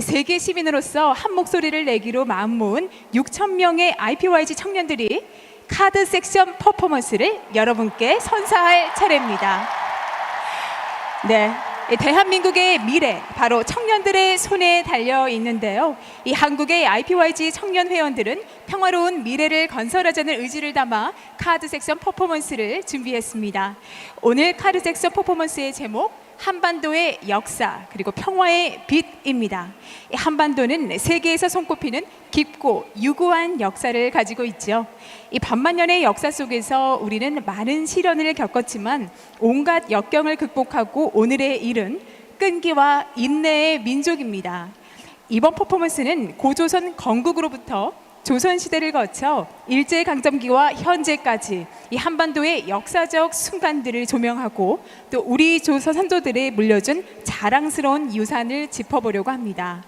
세계 시민으로서 한 목소리를 내기로 마음 모은 6천 명의 IPYG 청년들이 카드 섹션 퍼포먼스를 여러분께 선사할 차례입니다. 네. 이 대한민국의 미래 바로 청년들의 손에 달려 있는데요. 이 한국의 IPYG 청년 회원들은 평화로운 미래를 건설하자는 의지를 담아 카드 섹션 퍼포먼스를 준비했습니다. 오늘 카드 섹션 퍼포먼스의 제목 한반도의 역사 그리고 평화의 빛입니다. 이 한반도는 세계에서 손꼽히는 깊고 유구한 역사를 가지고 있죠. 이 반만년의 역사 속에서 우리는 많은 시련을 겪었지만 온갖 역경을 극복하고 오늘의 일은 끈기와 인내의 민족입니다. 이번 퍼포먼스는 고조선 건국으로부터 조선 시대를 거쳐 일제 강점기와 현재까지 이 한반도의 역사적 순간들을 조명하고 또 우리 조선 선조들의 물려준 자랑스러운 유산을 짚어보려고 합니다.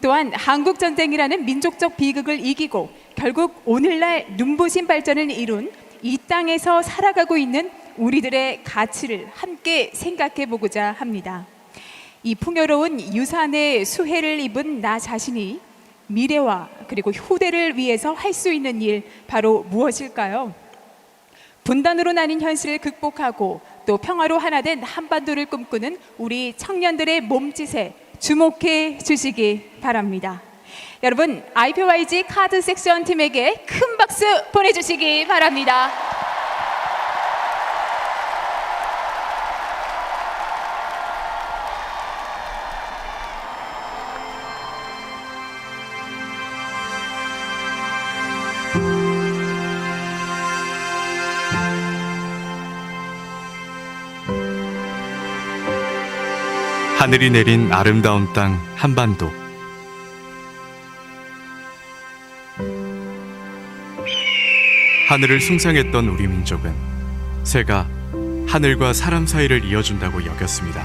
또한 한국 전쟁이라는 민족적 비극을 이기고 결국 오늘날 눈부신 발전을 이룬 이 땅에서 살아가고 있는 우리들의 가치를 함께 생각해 보고자 합니다. 이 풍요로운 유산의 수혜를 입은 나 자신이 미래와 그리고 후대를 위해서 할 수 있는 일 바로 무엇일까요? 분단으로 나뉜 현실을 극복하고 또 평화로 하나 된 한반도를 꿈꾸는 우리 청년들의 몸짓에 주목해 주시기 바랍니다. 여러분, IPYG 카드 섹션 팀에게 큰 박수 보내주시기 바랍니다. 하늘이 내린 아름다운 땅 한반도. 하늘을 숭상했던 우리 민족은 새가 하늘과 사람 사이를 이어준다고 여겼습니다.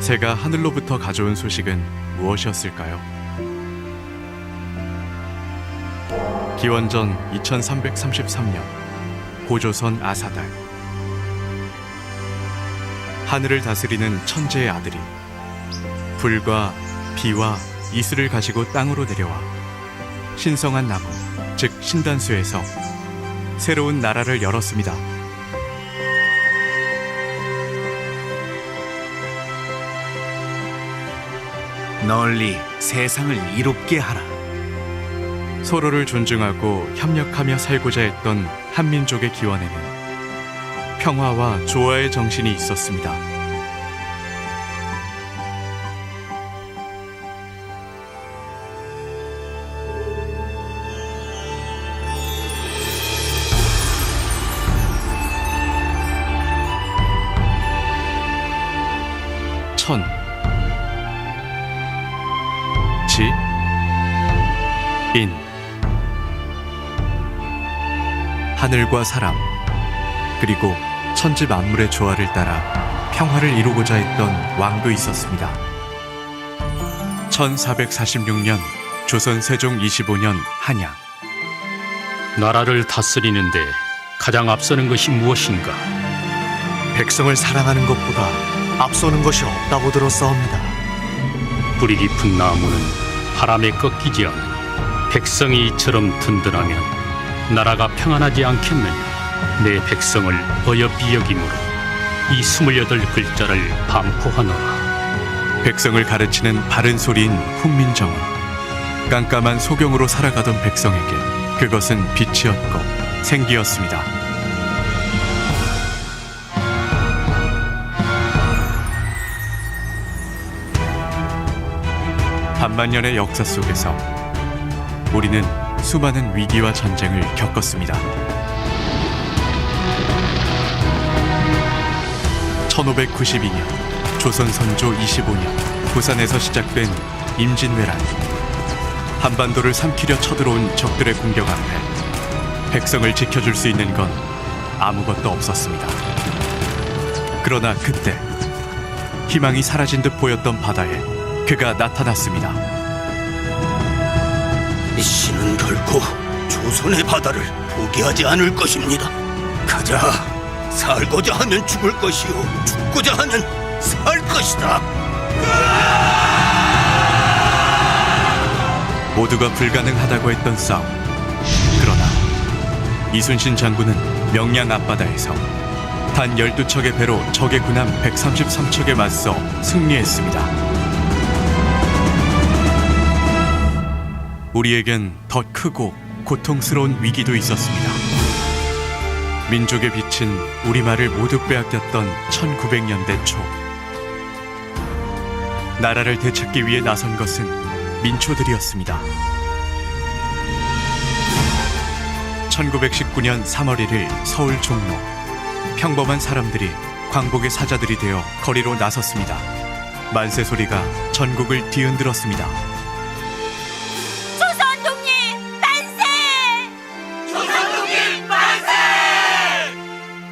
새가 하늘로부터 가져온 소식은 무엇이었을까요? 기원전 2333년 고조선 아사달 하늘을 다스리는 천재의 아들이 불과 비와 이슬을 가지고 땅으로 내려와 신성한 나무, 즉 신단수에서 새로운 나라를 열었습니다. 널리 세상을 이롭게 하라. 서로를 존중하고 협력하며 살고자 했던 한민족의 기원에는 평화와 조화의 정신이 있었습니다. 천, 지, 인, 하늘과 사람, 그리고 천지 만물의 조화를 따라 평화를 이루고자 했던 왕도 있었습니다. 1446년 조선 세종 25년 한양 나라를 다스리는데 가장 앞서는 것이 무엇인가? 백성을 사랑하는 것보다 앞서는 것이 없다고 들었사옵니다. 뿌리 깊은 나무는 바람에 꺾이지 않아 백성이 이처럼 든든하면 나라가 평안하지 않겠느냐? 내 백성을 어여삐 여김으로 이 스물여덟 글자를 반포하노라. 백성을 가르치는 바른 소리인 훈민정음 깜깜한 소경으로 살아가던 백성에게 그것은 빛이었고 생기였습니다. 반만년의 역사 속에서 우리는 수많은 위기와 전쟁을 겪었습니다. 1592년 조선 선조 25년 부산에서 시작된 임진왜란 한반도를 삼키려 쳐들어온 적들의 공격 앞에 백성을 지켜줄 수 있는 건 아무것도 없었습니다. 그러나 그때 희망이 사라진 듯 보였던 바다에 그가 나타났습니다. 신은 결코 조선의 바다를 포기하지 않을 것입니다. 가자. 살고자 하면 죽을 것이요 죽고자 하면 살 것이다. 모두가 불가능하다고 했던 싸움. 그러나 이순신 장군은 명량 앞바다에서 단 12척의 배로 적의 군함 133척에 맞서 승리했습니다. 우리에겐 더 크고 고통스러운 위기도 있었습니다. 민족의 빛은 우리말을 모두 빼앗겼던 1900년대 초. 나라를 되찾기 위해 나선 것은 민초들이었습니다. 1919년 3월 1일 서울 종로. 평범한 사람들이 광복의 사자들이 되어 거리로 나섰습니다. 만세 소리가 전국을 뒤흔들었습니다.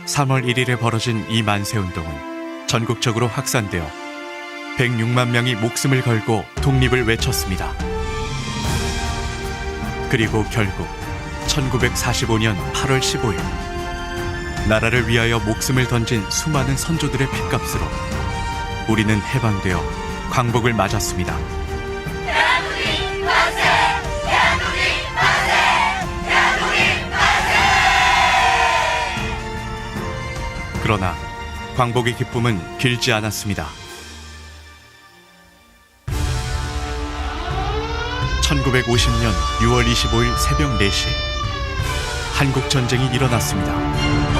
3월 1일에 벌어진 이 만세 운동은 전국적으로 확산되어 106만 명이 목숨을 걸고 독립을 외쳤습니다. 그리고 결국 1945년 8월 15일 나라를 위하여 목숨을 던진 수많은 선조들의 핏값으로 우리는 해방되어 광복을 맞았습니다. 그러나 광복의 기쁨은 길지 않았습니다. 1950년 6월 25일 새벽 4시 한국 전쟁이 일어났습니다.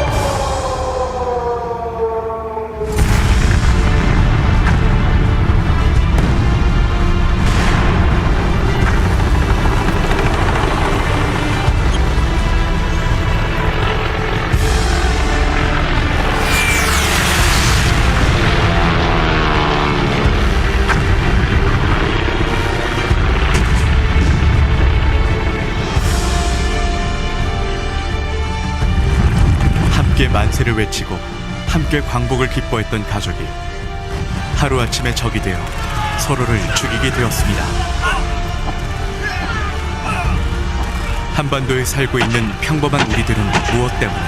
만세를 외치고 함께 광복을 기뻐했던 가족이 하루아침에 적이 되어 서로를 죽이게 되었습니다. 한반도에 살고 있는 평범한 우리들은 무엇 때문에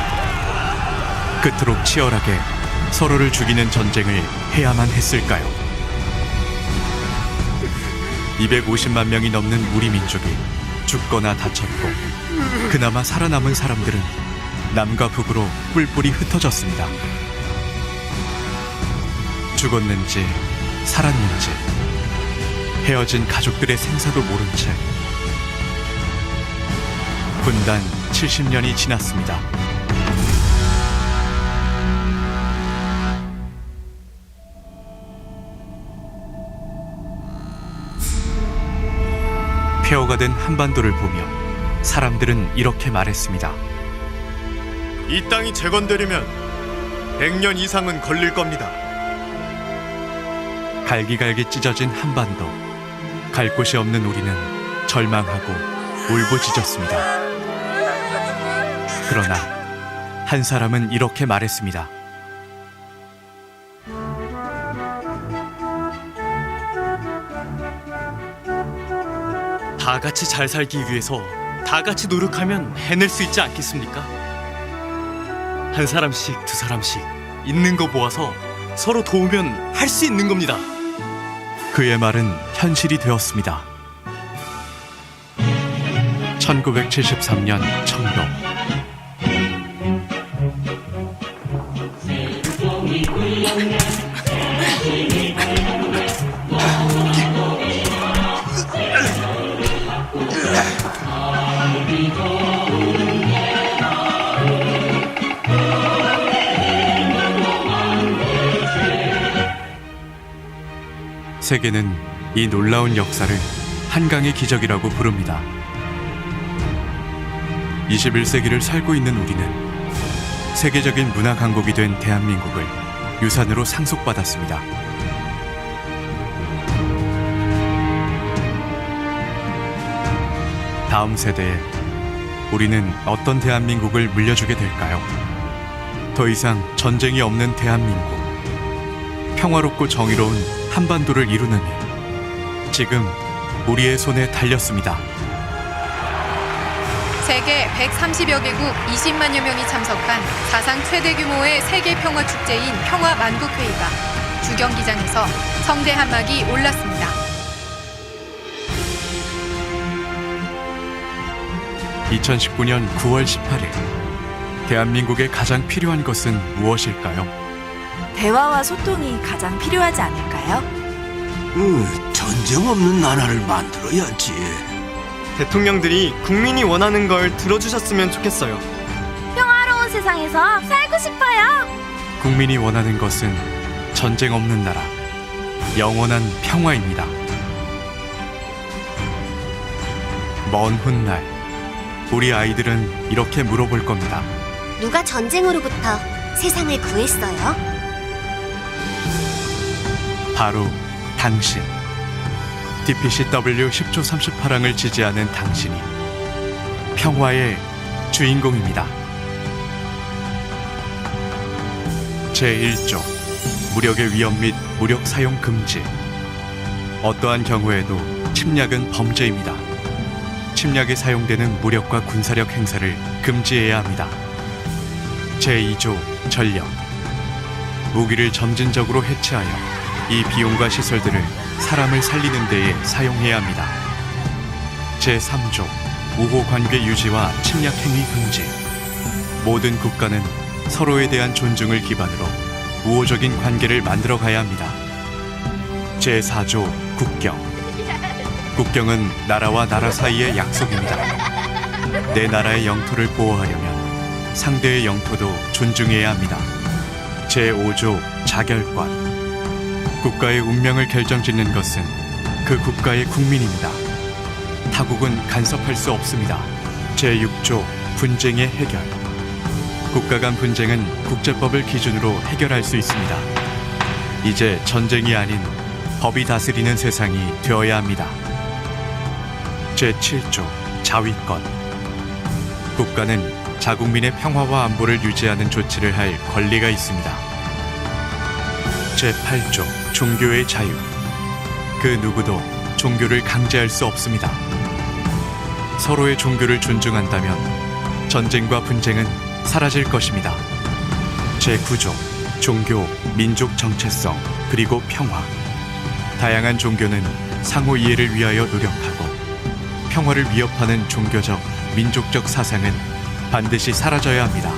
그토록 치열하게 서로를 죽이는 전쟁을 해야만 했을까요? 250만 명이 넘는 우리 민족이 죽거나 다쳤고 그나마 살아남은 사람들은 남과 북으로 뿔뿔이 흩어졌습니다. 죽었는지 살았는지 헤어진 가족들의 생사도 모른 채 분단 70년이 지났습니다. 폐허가 된 한반도를 보며 사람들은 이렇게 말했습니다. 이 땅이 재건되려면 100년 이상은 걸릴 겁니다. 갈기갈기 찢어진 한반도. 갈 곳이 없는 우리는 절망하고 울부짖었습니다. 그러나 한 사람은 이렇게 말했습니다. 다 같이 잘 살기 위해서 다 같이 노력하면 해낼 수 있지 않겠습니까? 한 사람씩 두 사람씩 있는 거 모아서 서로 도우면 할 수 있는 겁니다. 그의 말은 현실이 되었습니다. 1973년 청도. 세계는 이 놀라운 역사를 한강의 기적이라고 부릅니다. 21세기를 살고 있는 우리는 세계적인 문화 강국이 된 대한민국을 유산으로 상속받았습니다. 다음 세대에 우리는 어떤 대한민국을 물려주게 될까요? 더 이상 전쟁이 없는 대한민국. 평화롭고 정의로운 한반도를 이루는 일. 지금 우리의 손에 달렸습니다. 세계 130여 개국 20만여 명이 참석한 사상 최대 규모의 세계 평화 축제인 평화 만국 회의가 주경기장에서 성대 한막이 올랐습니다. 2019년 9월 18일 대한민국에 가장 필요한 것은 무엇일까요? 대화와 소통이 가장 필요하지 않을까요? 으, 전쟁 없는 나라를 만들어야지. 대통령들이 국민이 원하는 걸 들어주셨으면 좋겠어요. 평화로운 세상에서 살고 싶어요. 국민이 원하는 것은 전쟁 없는 나라, 영원한 평화입니다. 먼 훗날 우리 아이들은 이렇게 물어볼 겁니다. 누가 전쟁으로부터 세상을 구했어요? 바로 당신. DPCW 10조 38항을 지지하는 당신이 평화의 주인공입니다. 제1조 무력의 위험 및 무력 사용 금지. 어떠한 경우에도 침략은 범죄입니다. 침략에 사용되는 무력과 군사력 행사를 금지해야 합니다. 제2조 전력. 무기를 점진적으로 해체하여 이 비용과 시설들을 사람을 살리는 데에 사용해야 합니다. 제3조 우호 관계 유지와 침략 행위 금지. 모든 국가는 서로에 대한 존중을 기반으로 우호적인 관계를 만들어 가야 합니다. 제4조 국경. 국경은 나라와 나라 사이의 약속입니다. 내 나라의 영토를 보호하려면 상대의 영토도 존중해야 합니다. 제5조 자결권. 국가의 운명을 결정짓는 것은 그 국가의 국민입니다. 타국은 간섭할 수 없습니다. 제6조 분쟁의 해결. 국가 간 분쟁은 국제법을 기준으로 해결할 수 있습니다. 이제 전쟁이 아닌 법이 다스리는 세상이 되어야 합니다. 제7조 자위권. 국가는 자국민의 평화와 안보를 유지하는 조치를 할 권리가 있습니다. 제8조 종교의 자유. 그 누구도 종교를 강제할 수 없습니다. 서로의 종교를 존중한다면 전쟁과 분쟁은 사라질 것입니다. 제9조 종교, 민족 정체성, 그리고 평화. 다양한 종교는 상호 이해를 위하여 노력하고 평화를 위협하는 종교적, 민족적 사상은 반드시 사라져야 합니다.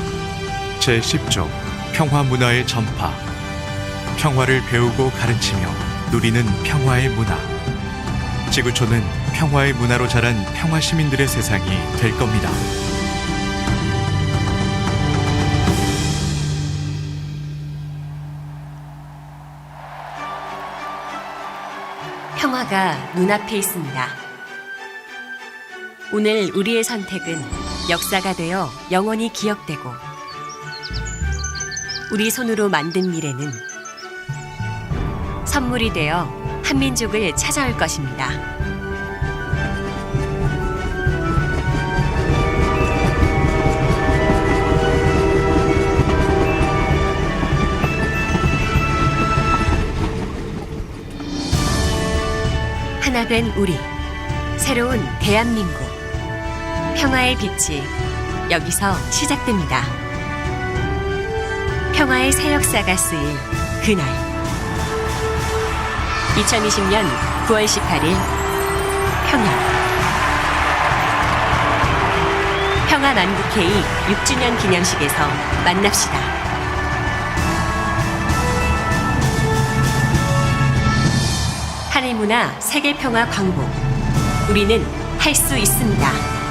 제10조 평화 문화의 전파. 평화를 배우고 가르치며 누리는 평화의 문화. 지구촌은 평화의 문화로 자란 평화 시민들의 세상이 될 겁니다. 평화가 눈앞에 있습니다. 오늘 우리의 선택은 역사가 되어 영원히 기억되고 우리 손으로 만든 미래는 선물이 되어 한민족을 찾아올 것입니다. 하나 된 우리, 새로운 대한민국. 평화의 빛이 여기서 시작됩니다. 평화의 새 역사가 쓰일 그날. 2020년 9월 18일 평양. 평화 만국회의 6주년 기념식에서 만납시다. 한일 문화 세계 평화 광복. 우리는 할 수 있습니다.